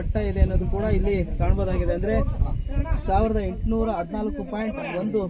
ಮಟ್ಟ ಇದೆ ಅನ್ನೋದು ಕೂಡ ಇಲ್ಲಿ ಕಾಣಬಹುದಾಗಿದೆ ಅಂದ್ರೆ ಸಾವಿರದ ಎಂಟುನೂರ ಹದಿನಾಲ್ಕು ಪಾಯಿಂಟ್ ಒಂದು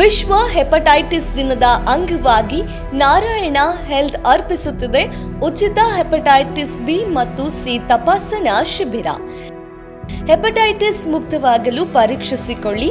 ವಿಶ್ವ ಹೆಪಟೈಟಿಸ್ ದಿನದ ಅಂಗವಾಗಿ ನಾರಾಯಣ ಹೆಲ್ತ್ ಅರ್ಪಿಸುತ್ತಿದೆ. ಉಚಿತ ಹೆಪಟೈಟಿಸ್ ಬಿ ಮತ್ತು ಸಿ ತಪಾಸಣಾ ಶಿಬಿರ. ಹೆಪಟೈಟಿಸ್ ಮುಕ್ತವಾಗಲು ಪರೀಕ್ಷಿಸಿಕೊಳ್ಳಿ.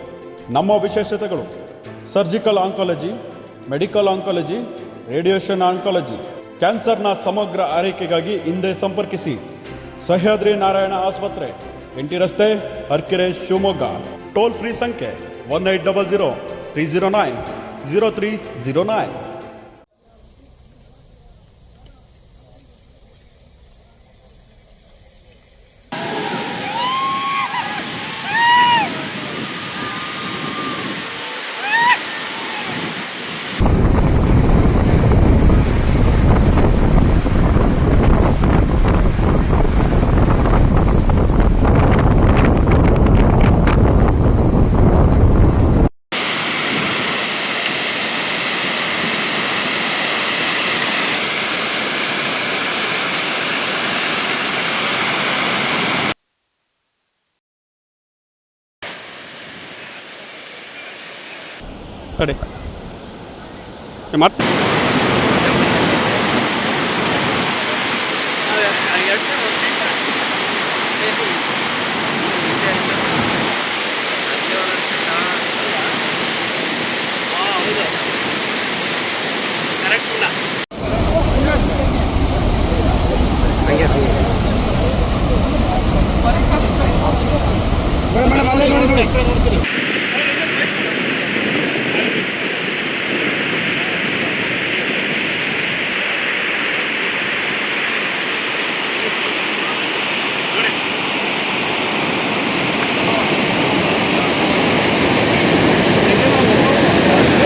ನಮ್ಮ ವಿಶೇಷತೆಗಳು. Surgical oncology medical oncology radiation oncology ಕ್ಯಾನ್ಸರ್ನ ಸಮಗ್ರ ಆರೈಕೆಗಾಗಿ ಹಿಂದೆ ಸಂಪರ್ಕಿಸಿ. ಸಹ್ಯಾದ್ರಿ ನಾರಾಯಣ ಆಸ್ಪತ್ರೆ, ಎಂಟಿ ರಸ್ತೆ ಹರ್ಕೆರೆ ಶಿವಮೊಗ್ಗ. ಟೋಲ್ ಫ್ರೀ ಸಂಖ್ಯೆ one eight double zero three zero nine zero three zero nine ತಡಿ ಮತ್ತೆ ಮೇಡಮ್ ಅಲ್ಲೇ ನೋಡಿ ನೋಡಿ